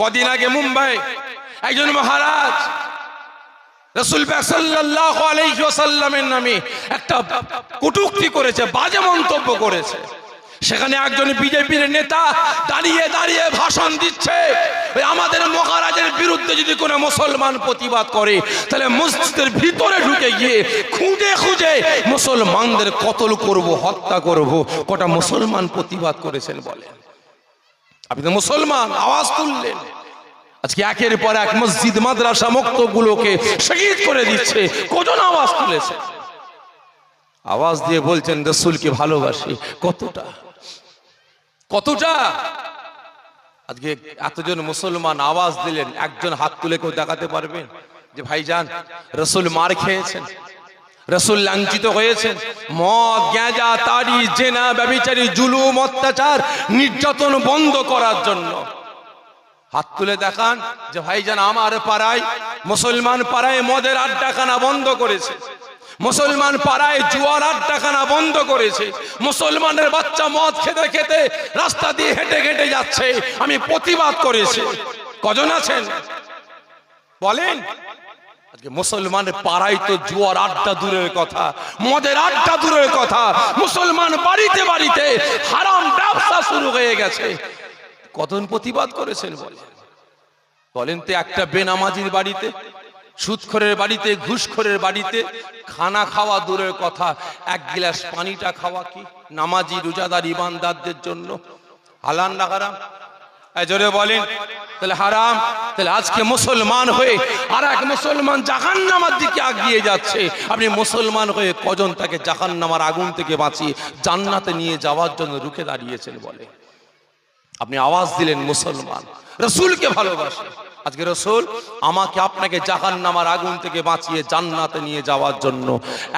কদিন আগে মুম্বাই, একজন মহারাজ নামে একটা কটুক্তি করেছে, বাজে মন্তব্য করেছে। সেখানে একজন বিজেপির নেতা দাঁড়িয়ে দাঁড়িয়ে ভাষণ দিচ্ছে আমাদের মহারাজের বিরুদ্ধে যদি কোনো মুসলমান প্রতিবাদ করে, তাহলে মসজিদের ভিতরে ঢুকে গিয়ে খুঁজে খুঁজে মুসলমানদের কতল করব, হত্যা করব, কটা মুসলমান প্রতিবাদ করেছেন বলেন। আপনি তো মুসলমান, আওয়াজ তুললেন। আজকে একের পর এক মসজিদ, মাদ্রাসা মক্তগুলোকে শহীদ করে দিচ্ছে। কজন আওয়াজ তুলেছে? আওয়াজ দিয়ে বলছেন, রসুলকে ভালোবাসি। কতটা? কতটা? আজকে এতজন মুসলমান আওয়াজ দিলেন, একজন হাত তুলে কেউ দেখাতে পারবেন যে ভাইজান, রসুল মার খেয়েছেন। রসুল লাঞ্ছিত হয়েছেন। মদ, গ্যাঁজা তাড়ি জেনা ব্যবিচারী জুলুম, অত্যাচার, নির্যাতন বন্ধ করার জন্য। হাত তুলে দেখান যে ভাইজান আমার পাড়ায়, মুসলমান পাড়ায় মদের আড্ডাখানা বন্ধ করেছে। মুসলমান পাড়ায় জুয়ার আড্ডাখানা বন্ধ করেছে। মুসলমানের বাচ্চা মদ খেতে খেতে রাস্তা দিয়ে হেঁটে হেঁটে যাচ্ছে। আমি প্রতিবাদ করেছি। কজন আছেন? বলেন। মুসলমানের পাড়ায় তো জুয়ার আড্ডা দূরের কথা, মদের আড্ডা দূরের কথা, মুসলমান বাড়িতে বাড়িতে হারাম ব্যবসা শুরু হয়ে গেছে। কতজন প্রতিবাদ করেছেন বলেন? বলেন তো একটা বেনামাজির বাড়িতে সুদখোরের বাড়িতে, ঘুষখোরের বাড়িতে খানা খাওয়া দূরের কথা, এক গ্লাস পানিটা খাওয়া কি? নামাজি, রোজাদার, ইমানদারদের জন্য। হালান এই জোরে বলেন, তাহলে হারাম, তাহলে আজকে মুসলমান হয়ে আর এক মুসলমান জাহান নামার দিকে আগিয়ে যাচ্ছে। আপনি মুসলমান হয়ে কজন তাকে জাহান নামার আগুন থেকে বাঁচিয়ে জান্নাতে নিয়ে যাওয়ার জন্য রুখে দাঁড়িয়েছেন বলে? আপনি আওয়াজ দিলেন মুসলমান, রসুলকে ভালোবাসে আজকে রসুল, আমাকে আপনাকে জাহান নামার আগুন থেকে বাঁচিয়ে জান্নাতে নিয়ে যাওয়ার জন্য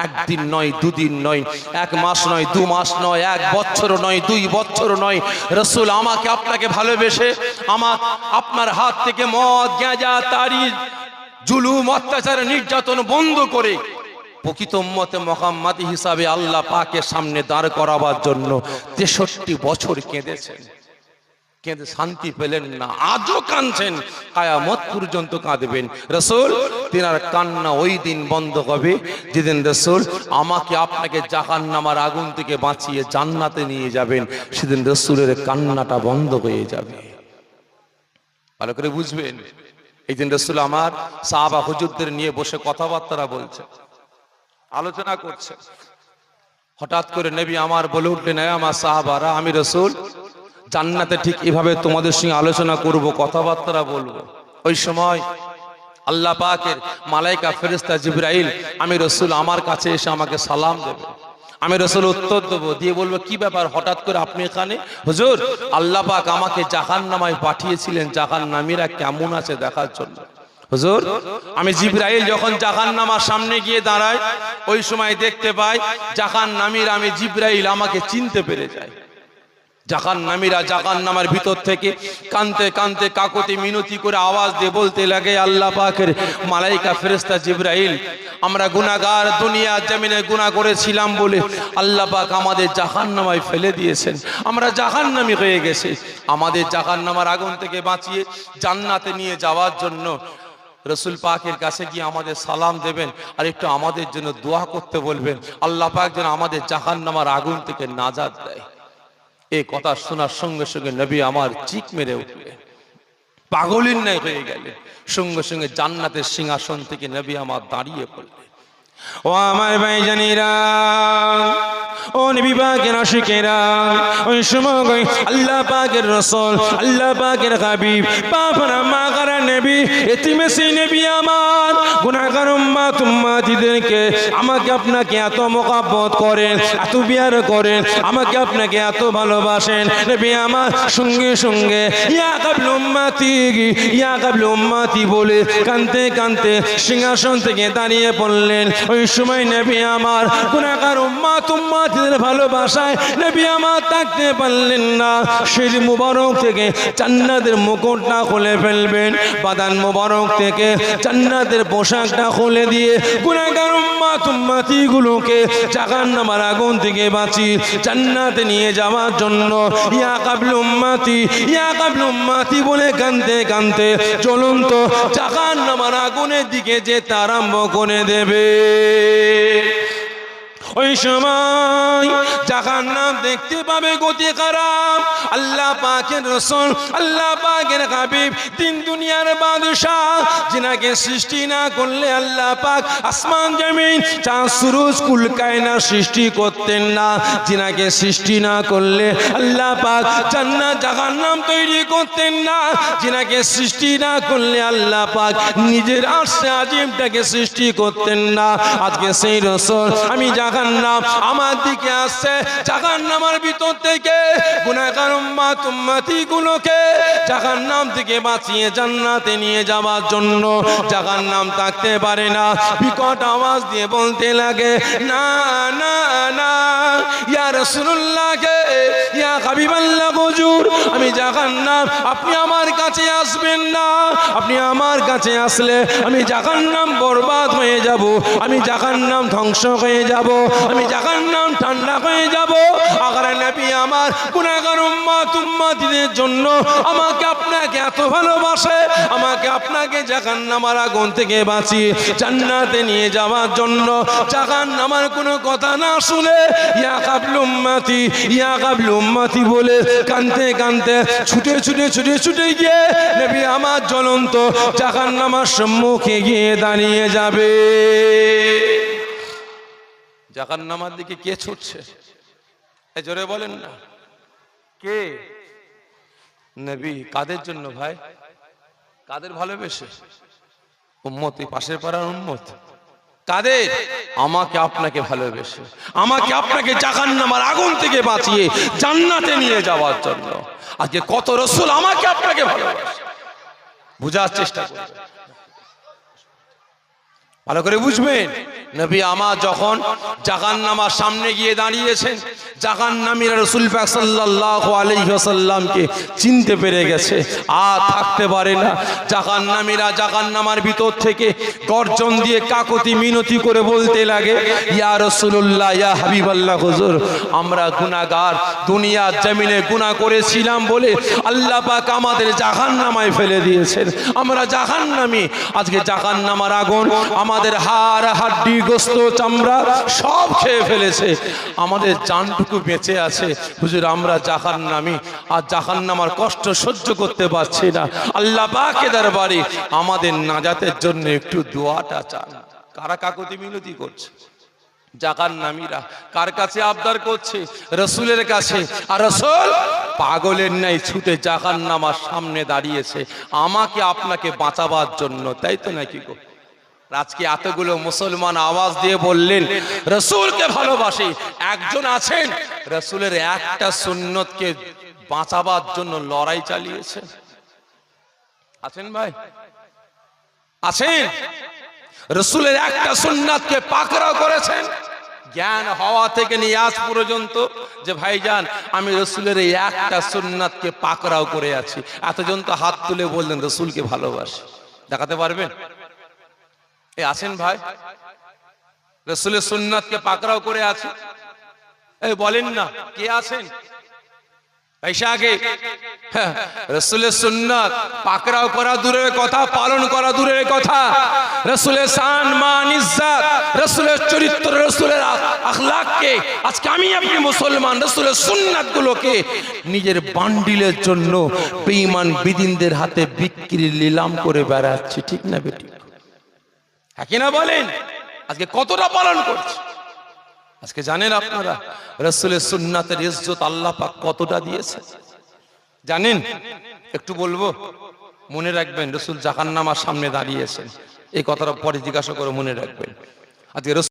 একদিন নয়, দুদিন নয়, এক মাস নয়, দু মাস নয়, এক বছর নয়, দুই বছর নয়। রসুল আমাকে আপনাকে ভালোবেসে আমার, আপনার হাত থেকে মদ গেঁজা তারি, জুলুম, অত্যাচার, নির্যাতন বন্ধ করে প্রকৃত মতে মহাম্মাদি হিসাবে আল্লাহ পাকে সামনে দাঁড় করাবার জন্য তেষট্টি বছর কেঁদেছেন। কেঁদে শান্তি পেলেন না। আজও কাঁদছেন। কায়ামত পর্যন্ত কাঁদবেন। রসুল, তিনার কান্না ওই দিন বন্ধ হবে। যেদিন রসুল আমাকে আপনাকে জাহান নামার আগুন থেকে বাঁচিয়ে জান্নাতে নিয়ে যাবেন, সেদিন রসুলের কান্নাটা বন্ধ হয়ে যাবে। ভালো করে বুঝবেন? এই দিন রসুল আমার সাহাবা হুজুরদের নিয়ে বসে কথাবার্তা বলছে আলোচনা করছে হঠাৎ করে নেবী আমার বলে উঠলেন, "এ আমার সাহাবারা, আমি রসুল জান্নাতে ঠিক এভাবে তোমাদের সঙ্গে আলোচনা করব, কথাবার্তা বলব। ওই সময় আল্লাহ পাকের মালাইকা ফেরেস্তা জিব্রাইল, আমি রসুল আমার কাছে এসে আমাকে সালাম দেবে। আমি রসুল উত্তর দেবো, দিয়ে বলব, কি ব্যাপার? হঠাৎ করে আপনি এখানে? হুজুর, আল্লাহ পাক আমাকে জাহান নামায় পাঠিয়েছিলেন। জাহান নামীরা কেমন আছে দেখার জন্য। হুজুর, আমি জিব্রাইল যখন জাহান নামার সামনে গিয়ে দাঁড়াই ওই সময় দেখতে পাই জাহান নামীর আমি জিব্রাইল আমাকে চিনতে পেরে যায়। জাকান নামীরা জাকান নামার ভিতর থেকে কানতে কানতে কাকতি মিনতি করে আওয়াজ দিয়ে বলতে লাগে, আল্লাহ পাকের মালাইকা ফেরেস্তা জিব্রাইল, আমরা গুনাহগার দুনিয়া জমিনে গুনাহ করেছিলাম বলে আল্লাহ পাক আমাদের জাহান নামায় ফেলে দিয়েছেন। আমরা জাহান নামি হয়ে গেছি। আমাদের জাহান নামার আগুন থেকে বাঁচিয়ে জান্নাতে নিয়ে যাওয়ার জন্য রসুল পাকের কাছে গিয়ে আমাদের সালাম দেবেন আর একটু আমাদের জন্য দোয়া করতে বলবেন। আল্লাহ পাক যেন আমাদের জাহান নামার আগুন থেকে নাজাদ দেয়। এই কথা শোনার সঙ্গে সঙ্গে নবী আমার চিক মেরে উঠলে। পাগলিন ন্যায় হয়ে গেলে। সঙ্গে সঙ্গে জান্নাতের সিংহাসন থেকে নবী আমার দাঁড়িয়ে পড়লে। ও আমার ভাই জানিরা ও নবী পাকের আশিকেরা, ওই সময় আল্লাহ পাকের রসুল, আল্লাহ পাকের হাবিব বাপরা মা কারা নবী, এতিমে সেই নবী আমার। গুনাহগার উম্মাত উম্মাতিদেরকে আমাকে আপনাকে এত মোকাব্বত করেন, এত বিয়ার করেন, আমাকে আপনাকে এত ভালোবাসেন। নবী আমার সঙ্গে সঙ্গে ইয়া কাবল উম্মাতি ইয়া কাবল উম্মাতি বলে কানতে কানতে সিংহাসন থেকে দাঁড়িয়ে পড়লেন। ওই সময় নবী আমার গুনাহগার উম্মাত উম্মাতিদের ভালোবাসায় নবী আমার থাকতে পারলেন না। শির মুবারক থেকে জান্নাতের মুকুটটা খুলে ফেলবেন। বাদান মুবারক থেকে জান্নাতের পোশাকটা খুলে দিয়ে গুনাহগার উম্মাত উম্মাতিগুলোকে জাহান্নামের আগুন থেকে বাঁচি জান্নাতে নিয়ে যাওয়ার জন্য ইয়া কাবলু উম্মাতি, ইয়া কাবলু উম্মাতি বলে কানতে কানতে চলুন তো জাহান্নামের আগুনের দিকে যেতে আরম্ভ করে দেবে। ওই সময় জাহান নাম দেখতে পাবে গতি খারাপ। আল্লাহ পাকের রসুল, আল্লাহ পাকের হাবিব, তিন দুনিয়ার বাদশাহ, যিনাকে সৃষ্টি না করলে আল্লাহ পাক আসমান, জমিন, চাঁদ, সুরুজ, কুল কায়না সৃষ্টি করতেন না। যিনাকে সৃষ্টি না করলে আল্লাহ পাক জান্নাত, জাহান্নাম তৈরি করতেন না। যিনাকে সৃষ্টি না করলে আল্লাহ পাক নিজের আশে আজিমটাকে সৃষ্টি করতেন না। আজকে সেই রসল, আমি জাহান্নাম আমার দিকে আসছে। জাহান্নামের ভিতর থেকে গুনাহগার উম্মাত উম্মাতি গুলোকে জাহান্নাম থেকে বাঁচিয়ে জান্নাতে নিয়ে যাওয়ার জন্য জাহান্নাম থাকতে পারে না। বিকট আওয়াজ দিয়ে বলতে লাগে, না না না, ইয়া রাসূলুল্লাহ কে ইয়া হাবিবাল্লাহ হুজুর, আমি জাহান্নাম, আপনি আমার কাছে আসবেন না। আপনি আমার কাছে আসলে আমি জাহান্নাম বরবাদ হয়ে যাব, আমি জাহান্নাম ধ্বংস হয়ে যাব। আমি জাহান্নাম ঠান্ডা হয়ে যাব। আগার নবী আমার গুনাহগার উম্মাত উম্মাতিদের জন্য আমাকে আপনাকে এত ভালোবাসে, আমাকে আপনাকে জাহান্নামার আগুন থেকে বাঁচিয়ে জান্নাতে নিয়ে যাওয়ার জন্য জাহান্নামার কোনো কথা না শুনে ইয়া কাবলু উম্মাতি, ইয়া কাবলু উম্মাতি বলে কানতে কানতে ছুটে ছুটে ছুটে ছুটে গিয়ে নবী আমার জ্বলন্ত জাহান্নামার সম্মুখে গিয়ে দাঁড়িয়ে যাবে। জাহান্নামার দিকে কে ছুটছে? জোরে বলেন না। কে? নবী, কাদের জন্য ভাই? কাদের ভালোবেসে? উম্মত, পাশের পাড়ার উম্মত। কাদের? আমাকে আপনাকে ভালোবেসে। আমাকে আপনাকে জাহান্নামার আগুন থেকে বাঁচিয়ে জান্নাতে নিয়ে যাওয়ার জন্য। আজকে কত রসুল আমাকে আপনাকে ভালোবাসে। বুঝার চেষ্টা করবেন ভালো করে বুঝবেন? নবী আমার যখন জাগান নামার সামনে গিয়ে দাঁড়িয়েছেন জাগান নামীরা রসুল আলাইহি ওয়াসাল্লামকে চিনতে পেরে গেছে, আর থাকতে পারে না। জাগান নামীরা জাগান নামার ভিতর থেকে গর্জন দিয়ে কাকতি মিনতি করে বলতে লাগে, ইয়া রসুল্লাহ ইয়া হাবিবাল্লাহ হুজুর, আমরা গুনাহগার, দুনিয়ার জমিনে গুনাহ করেছিলাম বলে আল্লাহ পাক আমাদের জাহান নামায় ফেলে দিয়েছেন। আমরা জাহান নামি আজকে জাহান নামার আগুন আমাদের হাড়, হাড্ডি, গোস্ত, চামড়া সব খেয়ে ফেলেছে। আমাদের জানটুকু বেঁচে আছে। হুজুর, আমরা জাহান নামি আর জাহান নামার কষ্ট সহ্য করতে পারছি না। আল্লাহ পাকে দরবারে আমাদের নাজাতের জন্য একটু দোয়াটা চান। কারা কাকতি মিনতি করছে? জাকার নামীরা কার কাছে আবদার করছে? রসুলের কাছে। আর রসুল, পাগলের নাই ছুটে জাকার নামার সামনে দাঁড়িয়েছে। আমাকে আপনাকে বাঁচাবার জন্য, তাই তো নাকি গো? আজকে এতগুলো মুসলমান আওয়াজ দিয়ে বললেন, রসুলকে ভালোবাসি। একজন আছেন, রসুলের একটা সুন্নতকে বাঁচাবার জন্য লড়াই চালিয়েছে আছেন ভাই? আছেন? রসুলের একটা সুন্নাতকে পাকড়াও করেছেন। জ্ঞান হওয়া থেকে নিয়ে আজ পর্যন্ত যে, ভাইজান, আমি রসুলের এই একটা সুন্নাতকে পাকড়াও করে আছি। এতজন তো হাত তুলে বললেন, রসুলকে ভালোবাসি। দেখাতে পারবেন? আছেন ভাই? রসুলের সুন্নাতকে পাকড়াও করে আছে। এই বলেন না, কে আছেন? আখলাককে আজকে আমি আপনি মুসলমান নিজের বান্ডিলের জন্য বেঈমান বিদিনদের হাতে বিক্রি, নিলাম করে বেড়াচ্ছি, ঠিক না বেটি? হ্যাঁ কিনা বলেন? আজকে কতটা পালন করছে? আজকে জানেন আপনারা, রসুলের সুন্নাতের ইজ্জত আল্লাহ পাক কতটা দিয়েছে? জানেন? একটু বলব, মনে রাখবেন, রসুল জাহান্নামার সামনে দাঁড়িয়েছেন। এই কথাটা পরে জিজ্ঞাসা করে মনে রাখবেন। আজকে